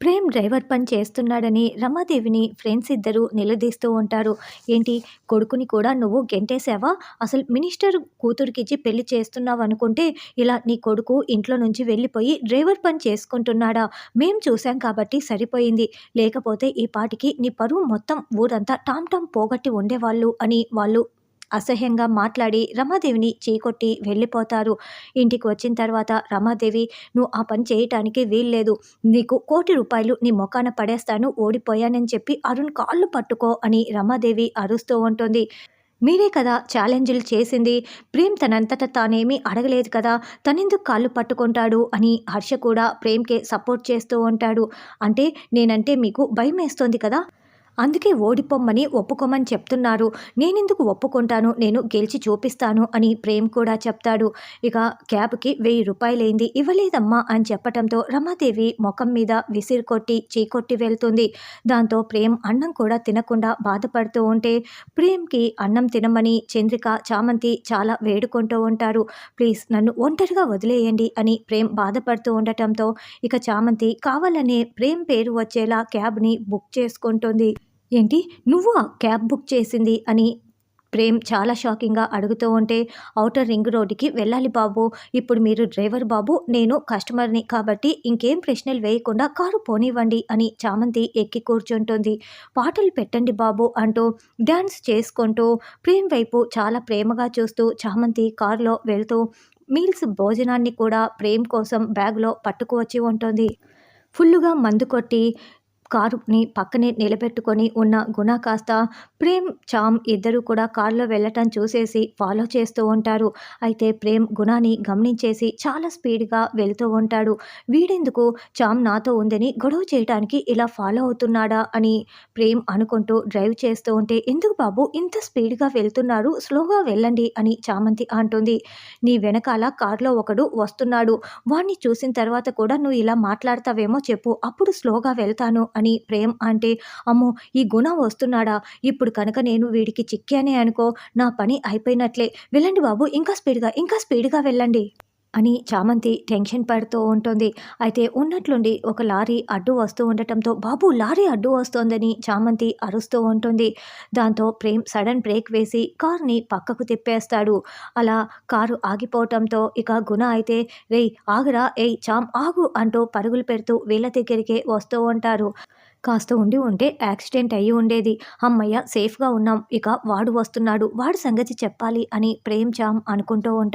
Prem driver పని చేస్తున్నాడని రమాదేవిని friends ఇద్దరు నిలదీస్తూ ఉంటారు. ఏంటి? కొడుకుని కూడా నువ్వు గెంటేసావా అసలు మినిస్టర్ కూతురికిచ్చి పెళ్ళి చేస్తున్నావు అనుకుంటే ఇలా నీ కొడుకు ఇంట్లో నుంచి వెళ్ళిపోయి డ్రైవర్ పని చేసుకుంటున్నాడా? మేం చూసాం కాబట్టి సరిపోయింది. లేకపోతే ఈ పాటికి నీ పరువు మొత్తం ఊరంతా టామ్ టామ్ పోగొట్టి ఉండేవాళ్ళు అని వాళ్ళు అసహ్యంగా మాట్లాడి రమాదేవిని చీకొట్టి వెళ్ళిపోతారు. ఇంటికి వచ్చిన తర్వాత రమాదేవి నువ్వు ఆ పని చేయటానికి వీల్లేదు. నీకు కోటి రూపాయలు నీ మొఖాన పడేస్తాను ఓడిపోయానని చెప్పి అరుణ్ కాళ్ళు పట్టుకో అని రమాదేవి అరుస్తూ ఉంటుంది. మీరే కదా ఛాలెంజ్లు చేసింది. ప్రేమ్ తనంతట తానేమీ అడగలేదు కదా. తనెందుకు కాళ్ళు పట్టుకుంటాడు? అని హర్ష కూడా ప్రేమ్కే సపోర్ట్ చేస్తూ ఉంటాడు. అంటే నేనంటే మీకు భయం వేస్తోంది కదా? అందుకే ఓడిపోమ్మని ఒప్పుకోమని చెప్తున్నారు. నేనెందుకు ఒప్పుకుంటాను? నేను గెలిచి చూపిస్తాను అని ప్రేమ్ కూడా చెప్తాడు. ఇక క్యాబ్కి వెయ్యి రూపాయలైంది. ఇవ్వలేదమ్మా అని చెప్పటంతో రమాదేవి ముఖం మీద విసిరి కొట్టి చీకొట్టి వెళ్తుంది. దాంతో ప్రేమ్ అన్నం కూడా తినకుండా బాధపడుతూ ఉంటే ప్రేమ్కి అన్నం తినమని చంద్రిక చామంతి చాలా వేడుకుంటూ ఉంటారు. ప్లీజ్ నన్ను ఒంటరిగా వదిలేయండి అని ప్రేమ్ బాధపడుతూ ఉండటంతో ఇక చామంతి కావాలనే ప్రేమ్ పేరు వచ్చేలా క్యాబ్ని బుక్ చేసుకుంటుంది. ఏంటి? నువ్వు క్యాబ్ బుక్ చేసింది? అని ప్రేమ్ చాలా షాకింగ్గా అడుగుతూ ఉంటే ఔటర్ రింగ్ రోడ్డుకి వెళ్ళాలి బాబు. ఇప్పుడు మీరు డ్రైవర్ బాబు నేను కస్టమర్ని కాబట్టి ఇంకేం ప్రశ్నలు వేయకుండా కారు పోనివ్వండి అని చామంతి ఎక్కి కూర్చుంటుంది. పాటలు పెట్టండి బాబు అంటూ డ్యాన్స్ చేసుకుంటూ ప్రేమ్ వైపు చాలా ప్రేమగా చూస్తూ చామంతి కారులో వెళ్తూ మీల్స్ భోజనాన్ని కూడా ప్రేమ్ కోసం బ్యాగ్లో పట్టుకువచ్చి ఉంటుంది. ఫుల్లుగా మందు కొట్టి కారుని పక్కనే నిలబెట్టుకొని ఉన్న గుణ కాస్త ప్రేమ్ చామ్ ఇద్దరు కూడా కారులో వెళ్ళటం చూసేసి ఫాలో చేస్తూ ఉంటారు. అయితే ప్రేమ్ గుణాన్ని గమనించేసి చాలా స్పీడ్గా వెళ్తూ ఉంటాడు. వీడెందుకు? చామ్ నాతో ఉందని గొడవ చేయడానికి ఇలా ఫాలో అవుతున్నాడా అని ప్రేమ్ అనుకుంటూ డ్రైవ్ చేస్తూ ఉంటే ఎందుకు బాబు ఇంత స్పీడ్గా వెళ్తున్నారు? స్లోగా వెళ్ళండి అని చామంతి అంటుంది. నీ వెనకాల కారులో ఒకడు వస్తున్నాడు. వాణ్ణి చూసిన తర్వాత కూడా నువ్వు ఇలా మాట్లాడతావేమో చెప్పు. అప్పుడు స్లోగా వెళ్తాను అని ప్రేమ్ అంటే అమ్మో ఈ గుణం వస్తున్నాడా? ఇప్పుడు కనుక నేను వీడికి చిక్కానే అనుకో నా పని అయిపోయినట్లే. వెళ్ళండి బాబు ఇంకా స్పీడ్గా ఇంకా స్పీడ్గా వెళ్ళండి. అని చామంతి టెన్షన్ పడుతూ ఉంటుంది. అయితే ఉన్నట్లుండి ఒక లారీ అడ్డు వస్తూ ఉండటంతో బాబు లారీ అడ్డు వస్తోందని చామంతి అరుస్తూ ఉంటుంది. దాంతో ప్రేమ్ సడన్ బ్రేక్ వేసి కార్ని పక్కకు తిప్పేస్తాడు. అలా కారు ఆగిపోవటంతో ఇక గుణ అయితే రే ఆగరా ఏయ్ చామ్ ఆగు అంటూ పరుగులు పెడుతూ వీళ్ళ దగ్గరికే వస్తూ ఉంటారు. కాస్త ఉండి ఉంటే యాక్సిడెంట్ అయ్యి ఉండేది. అమ్మయ్య సేఫ్గా ఉన్నాం. ఇక వాడు వస్తున్నాడు. వాడి సంగతి చెప్పాలి అని ప్రేమ్ చామ్ అనుకుంటూ ఉంటాడు